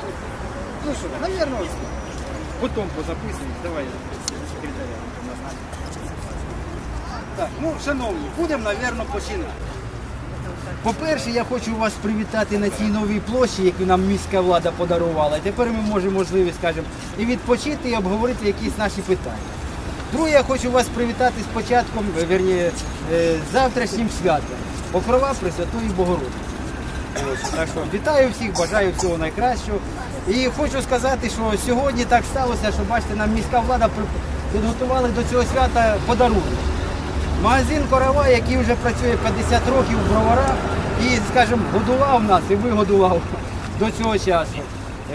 тут. Ну що, навірно, ось. Потім позаписуємо. Давай секретаря назначимо. Так, ну, шановні, будемо, навірно, починати. По-перше, я хочу вас привітати на цій новій площі, яку нам міська влада подарувала. І тепер ми можемо можливість, скажімо, і відпочити, і обговорити якісь наші питання. Друге, я хочу вас привітати з початком, е, вірні, е, завтрашнім святом. Покрова Пресвятої Богородиці. Ось, Так що вітаю всіх, бажаю всього найкращого. І хочу сказати, що сьогодні так сталося, що бачите, нам міська влада підготували до цього свята подарунок. Магазин Корова, який вже працює 50 років в броварах і, скажімо, годував нас і вигодував до цього часу.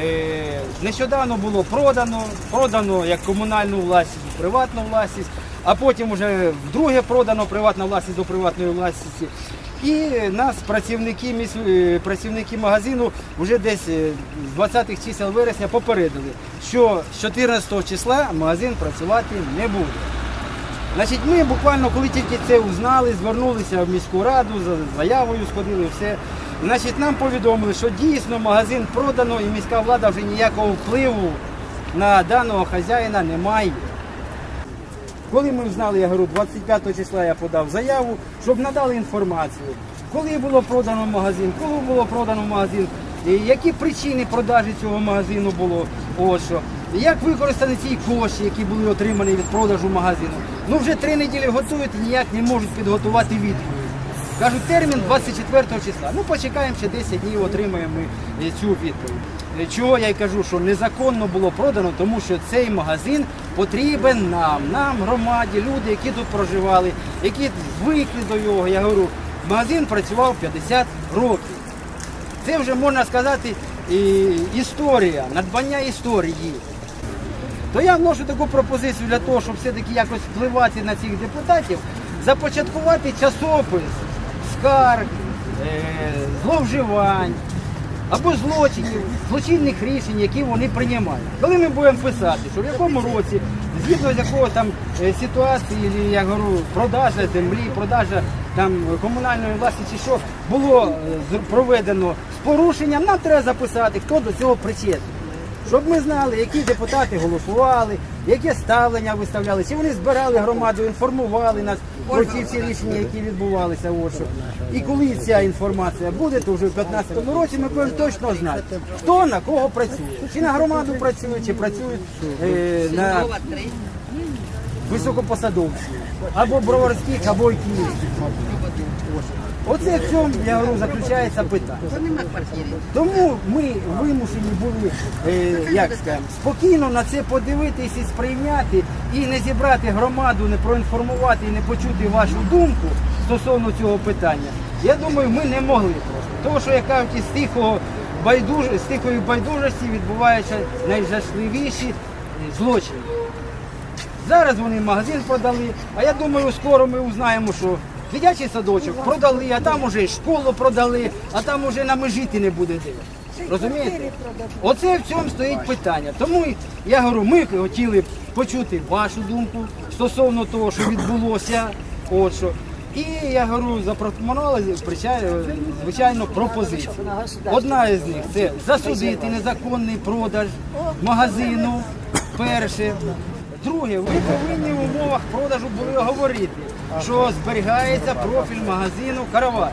Е, Нещодавно було продано, продано як комунальну власність, приватну власність, а потім вже вдруге продано приватна власність до приватної власності. І нас, працівники, е, працівники магазину, вже десь е, з 20-х чисел вересня попередили, що з 14 числа магазин працювати не буде. Значить, ми буквально, коли тільки це узнали, звернулися в міську раду, за заявою сходили, все. Значить, нам повідомили, що дійсно магазин продано і міська влада вже ніякого впливу на даного хазяїна не має. Коли ми знали, я говорю, 25 числа я подав заяву, щоб надали інформацію, коли було продано магазин, коли було продано магазин, які причини продажі цього магазину було, що. Як використані ці кошти, які були отримані від продажу магазину. Ну вже три неділі готують ніяк не можуть підготувати відповідь. Кажуть, термін 24 числа. Ну почекаємо ще 10 днів, отримаємо ми е, цю відповідь. Чого я й кажу, що незаконно було продано, тому що цей магазин потрібен нам, нам, громаді, люди, які тут проживали, які звикли до нього. Я говорю, магазин працював 50 років. Це вже можна сказати і, історія, надбання історії. То я вношу таку пропозицію для того, щоб все-таки якось впливати на цих депутатів, започаткувати часопис скарг, е, зловживань або злочинів, злочинних рішень, які вони приймають. Коли ми будемо писати, що в якому році, згідно з якого там е, ситуації, я говорю, продажа землі, продажа там комунальної власності, що було е, проведено з порушенням, нам треба записати, хто до цього причетний. Щоб ми знали, які депутати голосували, яке ставлення виставляли, чи вони збирали громаду, інформували нас про ті всі рішення, які відбувалися. От що. І коли ця інформація буде, то вже в 2015 році ми будемо точно знати, хто на кого працює. Чи на громаду працює, чи працюють е, на високопосадовці, або броварських, або київських. Оце в цьому, я говорю, заключається питання. Тому ми вимушені були, е, як скажемо, спокійно на це подивитись і сприйняти, і не зібрати громаду, не проінформувати і не почути вашу думку стосовно цього питання. Я думаю, ми не могли просто. Тому що, як кажуть, із тихого байдуж... з тихої байдужості відбуваються найжахливіші е, злочини. Зараз вони магазин продали, а я думаю, скоро ми узнаємо, що дитячий садочок продали, а там уже школу продали, а там уже нам і жити не буде де. Розумієте? Оце в цьому стоїть питання. Тому я говорю, ми хотіли б почути вашу думку стосовно того, що відбулося. От що. І я говорю, запропонували звичайно, пропозицію. Одна із них це засудити незаконний продаж магазину. Перше. Друге, ви повинні в умовах продажу були говорити, що зберігається профіль магазину каравай.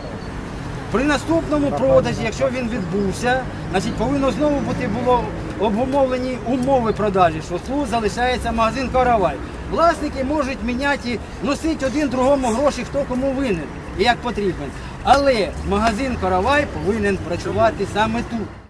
При наступному продажі, якщо він відбувся, значить повинно знову бути було обумовлені умови продажі, що тут залишається магазин каравай. Власники можуть міняти, носити один другому гроші, хто кому винен і як потрібен. Але магазин каравай повинен працювати саме тут.